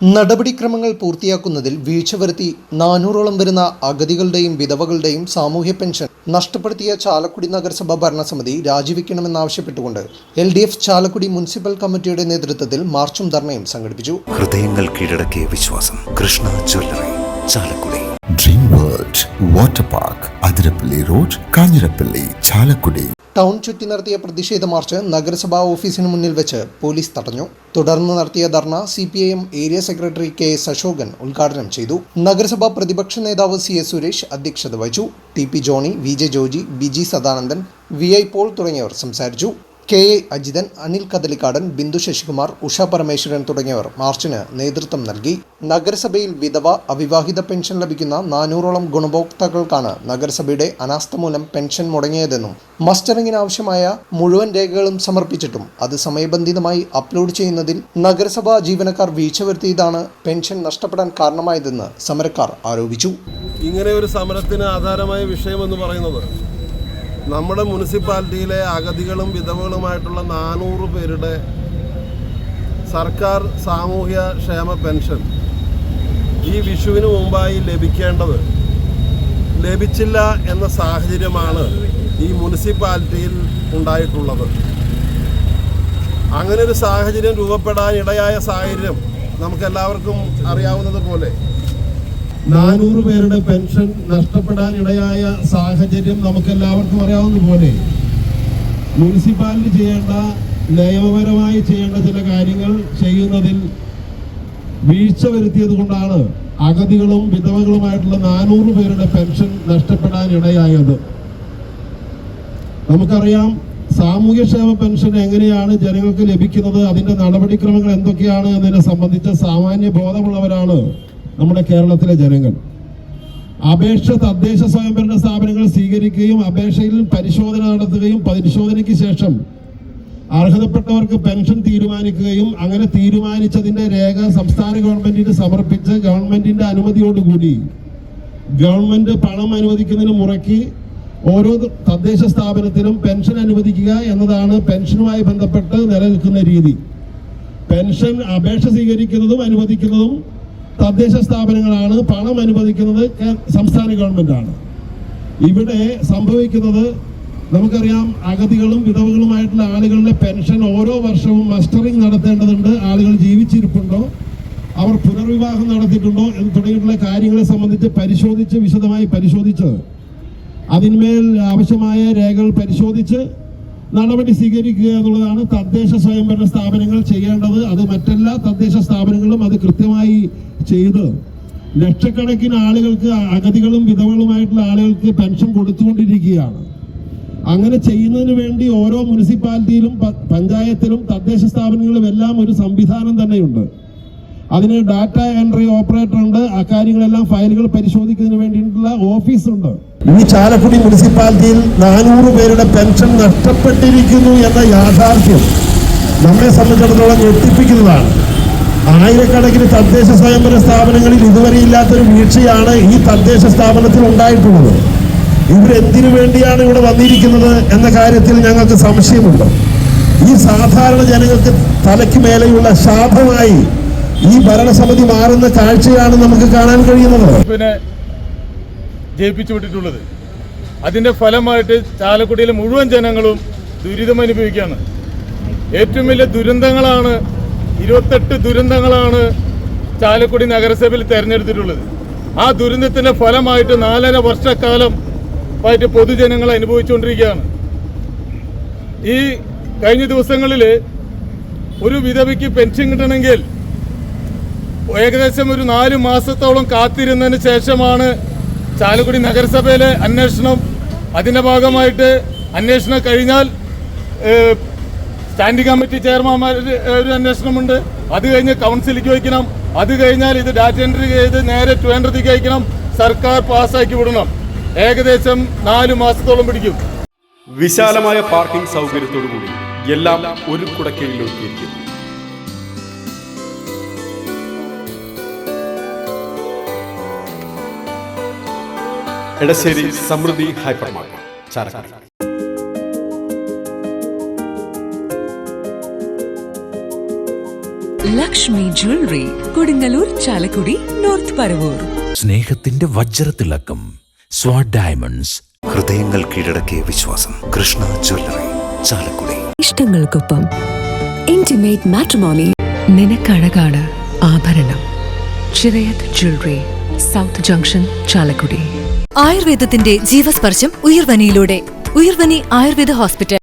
നടപടിക്രമങ്ങൾ പൂർത്തിയാക്കുന്നതിൽ വീഴ്ച വരുത്തി നാനൂറോളം വരുന്ന അഗതികളുടെയും വിധവകളുടെയും സാമൂഹ്യ പെൻഷൻ നഷ്ടപ്പെടുത്തിയ ചാലക്കുടി നഗരസഭ ഭരണസമിതി രാജിവെക്കണമെന്നാവശ്യപ്പെട്ടുകൊണ്ട് L D F Chalakudy municipal കമ്മിറ്റിയുടെ നേതൃത്വത്തിൽ മാർച്ചും ധർണയും സംഘടിപ്പിച്ചു. ഹൃദയങ്ങൾ കീഴടക്കിയ വിശ്വാസം. Krishna jewellery Chalakudy. Dream world water park Athirappilly road Kanjirappally Chalakudy. Town ചുറ്റി നടത്തിയ പ്രതിഷേധ മാർച്ച് നഗരസഭാ ഓഫീസിന് മുന്നിൽ വെച്ച് പോലീസ് തടഞ്ഞു. തുടർന്ന് നടത്തിയ ധർണ C P I M area secretary K S Ashokan ഉദ്ഘാടനം ചെയ്തു. നഗരസഭാ പ്രതിപക്ഷ നേതാവ് സി എസ് സുരേഷ് അധ്യക്ഷത വഹിച്ചു. T P Johny V J Joji B G Sadanandan V I Paul തുടങ്ങിയവർ സംസാരിച്ചു. കെ എ അജിതൻ അനിൽ കദലിക്കാടൻ ബിന്ദു ശശികുമാർ ഉഷ പരമേശ്വരൻ തുടങ്ങിയവർ മാർച്ചിന് നേതൃത്വം നൽകി. നഗരസഭയിൽ വിധവ അവിവാഹിത പെൻഷൻ ലഭിക്കുന്ന നാനൂറോളം ഗുണഭോക്താക്കൾക്കാണ് നഗരസഭയുടെ അനാസ്ഥ മൂലം പെൻഷൻ മുടങ്ങിയതെന്നും മസ്റ്ററിംഗിന് ആവശ്യമായ മുഴുവൻ രേഖകളും സമർപ്പിച്ചിട്ടും അത് സമയബന്ധിതമായി അപ്ലോഡ് ചെയ്യുന്നതിൽ നഗരസഭാ ജീവനക്കാർ വീഴ്ച വരുത്തിയതാണ് പെൻഷൻ നഷ്ടപ്പെടാൻ കാരണമായതെന്ന് സമരക്കാർ ആരോപിച്ചു. ഇങ്ങനെ ഒരു സമരത്തിന് ആധാരമായ വിഷയമെന്ന് പറയുന്നത് നമ്മുടെ മുനിസിപ്പാലിറ്റിയിലെ അഗതികളും വിധവകളുമായിട്ടുള്ള നാനൂറ് പേരുടെ സർക്കാർ സാമൂഹ്യ ക്ഷേമ പെൻഷൻ ഈ വിഷുവിന് മുമ്പായി ലഭിക്കേണ്ടത് ലഭിച്ചില്ല എന്ന സാഹചര്യമാണ് ഈ മുനിസിപ്പാലിറ്റിയിൽ ഉണ്ടായിട്ടുള്ളത്. അങ്ങനെ ഒരു സാഹചര്യം രൂപപ്പെടാൻ ഇടയായ സാഹചര്യം നമുക്കെല്ലാവർക്കും അറിയാവുന്നത് പോലെ നാനൂറ് പേരുടെ പെൻഷൻ നഷ്ടപ്പെടാൻ ഇടയായ സാഹചര്യം അറിയാവുന്ന പോലെ മുനിസിപ്പാലിറ്റി ചെയ്യേണ്ട നിയമപരമായി ചെയ്യേണ്ട ചില കാര്യങ്ങൾ ചെയ്യുന്നതിൽ വീഴ്ച വരുത്തിയത് കൊണ്ടാണ് അഗതികളും വിധവകളുമായിട്ടുള്ള നാനൂറ് പേരുടെ പെൻഷൻ നഷ്ടപ്പെടാൻ ഇടയായത്. നമുക്കറിയാം സാമൂഹ്യക്ഷേമ പെൻഷൻ എങ്ങനെയാണ് ജനങ്ങൾക്ക് ലഭിക്കുന്നത് അതിന്റെ നടപടിക്രമങ്ങൾ എന്തൊക്കെയാണ് എന്നതിനെ സംബന്ധിച്ച സാമാന്യ ബോധമുള്ളവരാണ് നമ്മുടെ കേരളത്തിലെ ജനങ്ങൾ അപേക്ഷ തദ്ദേശ സ്വയംഭരണ സ്ഥാപനങ്ങൾ സ്വീകരിക്കുകയും അപേക്ഷയിൽ പരിശോധന നടത്തുകയും പരിശോധനയ്ക്ക് ശേഷം അർഹതപ്പെട്ടവർക്ക് പെൻഷൻ തീരുമാനിക്കുകയും അങ്ങനെ തീരുമാനിച്ചതിന്റെ രേഖ സംസ്ഥാന ഗവൺമെന്റിന് സമർപ്പിച്ച് ഗവൺമെന്റിന്റെ അനുമതിയോടുകൂടി ഗവൺമെന്റ് പണം അനുവദിക്കുന്നതിന് മുറക്കി ഓരോ തദ്ദേശ സ്ഥാപനത്തിനും പെൻഷൻ അനുവദിക്കുക എന്നതാണ് പെൻഷനുമായി ബന്ധപ്പെട്ട് നിലനിൽക്കുന്ന രീതി. പെൻഷൻ അപേക്ഷ സ്വീകരിക്കുന്നതും അനുവദിക്കുന്നതും തദ്ദേശ സ്ഥാപനങ്ങളാണ് പണം അനുവദിക്കുന്നത് സംസ്ഥാന ഗവൺമെന്റാണ്. ഇവിടെ സംഭവിക്കുന്നത് നമുക്കറിയാം അഗതികളും വിധവകളുമായിട്ടുള്ള ആളുകളുടെ പെൻഷൻ ഓരോ വർഷവും മസ്റ്ററിംഗ് നടത്തേണ്ടതുണ്ട്. ആളുകൾ ജീവിച്ചിരിപ്പുണ്ടോ? അവർ പുനർവിവാഹം നടത്തിയിട്ടുണ്ടോ എന്ന് തുടങ്ങിയിട്ടുള്ള കാര്യങ്ങളെ സംബന്ധിച്ച് പരിശോധിച്ച് വിശദമായി പരിശോധിച്ച് അതിന്മേൽ ആവശ്യമായ രേഖകൾ പരിശോധിച്ച് നടപടി സ്വീകരിക്കുക എന്നുള്ളതാണ് തദ്ദേശ സ്വയംഭരണ സ്ഥാപനങ്ങൾ ചെയ്യേണ്ടത്. അത് മറ്റെല്ലാ തദ്ദേശ സ്ഥാപനങ്ങളും അത് കൃത്യമായി ചെയ്ത് ലക്ഷക്കണക്കിന് ആളുകൾക്ക് അഗതികളും വിധവകളുമായിട്ടുള്ള ആളുകൾക്ക് പെൻഷൻ കൊടുത്തുകൊണ്ടിരിക്കുകയാണ്. അങ്ങനെ ചെയ്യുന്നതിന് വേണ്ടി ഓരോ മുനിസിപ്പാലിറ്റിയിലും പഞ്ചായത്തിലും തദ്ദേശ സ്ഥാപനങ്ങളിലും എല്ലാം ഒരു സംവിധാനം തന്നെയുണ്ട്. അതിന് ഡാറ്റ എൻട്രി ഓപ്പറേറ്റർ ഉണ്ട്. ആ കാര്യങ്ങളെല്ലാം ഫയലുകൾ പരിശോധിക്കുന്നതിന് വേണ്ടിയിട്ടുള്ള ഓഫീസ് ഉണ്ട്. ഈ ചാലക്കുടി മുനിസിപ്പാലിറ്റിയിൽ നാനൂറ് പേരുടെ പെൻഷൻ നഷ്ടപ്പെട്ടിരിക്കുന്നു എന്ന യാഥാർത്ഥ്യം നമ്മെ സംബന്ധിച്ചിടത്തോളം ഞെട്ടിപ്പിക്കുന്നതാണ്. ആയിരക്കണക്കിന് തദ്ദേശ സ്വയംഭരണ സ്ഥാപനങ്ങളിൽ ഇതുവരെ ഇല്ലാത്തൊരു വീഴ്ചയാണ് ഈ തദ്ദേശ സ്ഥാപനത്തിൽ ഉണ്ടായിട്ടുള്ളത്. ഇവരെന്തിനു വേണ്ടിയാണ് ഇവിടെ വന്നിരിക്കുന്നത് എന്ന കാര്യത്തിൽ ഞങ്ങൾക്ക് സംശയമുണ്ട്. ഈ സാധാരണ ജനങ്ങൾക്ക് തലയ്ക്ക് മേലെയുള്ള ശാപമായി ഈ ഭരണസമിതി മാറുന്ന കാഴ്ചയാണ് നമുക്ക് കാണാൻ കഴിയുന്നത്. പിന്നെ ജയിപ്പിച്ചു വിട്ടിട്ടുള്ളത്. അതിന്റെ ഫലമായിട്ട് ചാലക്കുടിയിലെ മുഴുവൻ ജനങ്ങളും ദുരിതം അനുഭവിക്കുകയാണ് ഏറ്റവും വലിയ ദുരന്തങ്ങളാണ് ഇരുപത്തെട്ട് ദുരന്തങ്ങളാണ് ചാലക്കുടി നഗരസഭയിൽ തെരഞ്ഞെടുത്തിട്ടുള്ളത്. ആ ദുരന്തത്തിന്റെ ഫലമായിട്ട് നാലര വർഷക്കാലം ആയിട്ട് പൊതുജനങ്ങൾ അനുഭവിച്ചുകൊണ്ടിരിക്കുകയാണ്. ഈ കഴിഞ്ഞ ദിവസങ്ങളിൽ ഒരു വിധവയ്ക്ക് പെൻഷൻ കിട്ടണമെങ്കിൽ ഏകദേശം ഒരു നാല് മാസത്തോളം കാത്തിരുന്നതിന് ശേഷമാണ് ചാലക്കുടി നഗരസഭയിലെ അന്വേഷണം. അതിന്റെ ഭാഗമായിട്ട് അന്വേഷണം കഴിഞ്ഞാൽ സ്റ്റാൻഡിംഗ് കമ്മിറ്റി ചെയർമാൻമാർ ഒരു അന്വേഷണമുണ്ട്. അത് കഴിഞ്ഞ് കൗൺസിലിലേക്ക് വയ്ക്കണം. അത് കഴിഞ്ഞാൽ ഇത് ഡാറ്റ എൻട്രി ചെയ്ത് നേരെ ട്വേണ്ടത്തേക്ക് അയക്കണം. സർക്കാർ പാസ്സാക്കി വിടണം. ഏകദേശം നാല് മാസത്തോളം പിടിക്കും. വിശാലമായ പാർക്കിംഗ് സൗകര്യത്തോടുകൂടി എല്ലാം ഒരു കുടക്കീഴിൽ ഒരുക്കിയിരിക്കുന്നു. Edassery Samruddhi hypermarket Chalakudy. Lakshmi jewellery Kodungallur Chalakudy north Paravur സ്നേഹത്തിന്റെ വജ്രത്തിളക്കം സ്വാഡ് ഡയമണ്ട്സ്. ഹൃദയങ്ങൾ കീഴടക്കിയ വിശ്വാസം കൃഷ്ണ ജ്വല്ലറി ചാലക്കുടി. ഇഷ്ടങ്ങൾക്കൊപ്പം ഇന്റിമേറ്റ് മാട്രിമോണി നിനക്കഴകാണ് ആഭരണം. Chirayath jewellery south junction Chalakudy. ആയുർവേദത്തിന്റെ ജീവസ്പർശം ഉയർവനിയിലൂടെ. ഉയർവനി ആയുർവേദ ഹോസ്പിറ്റൽ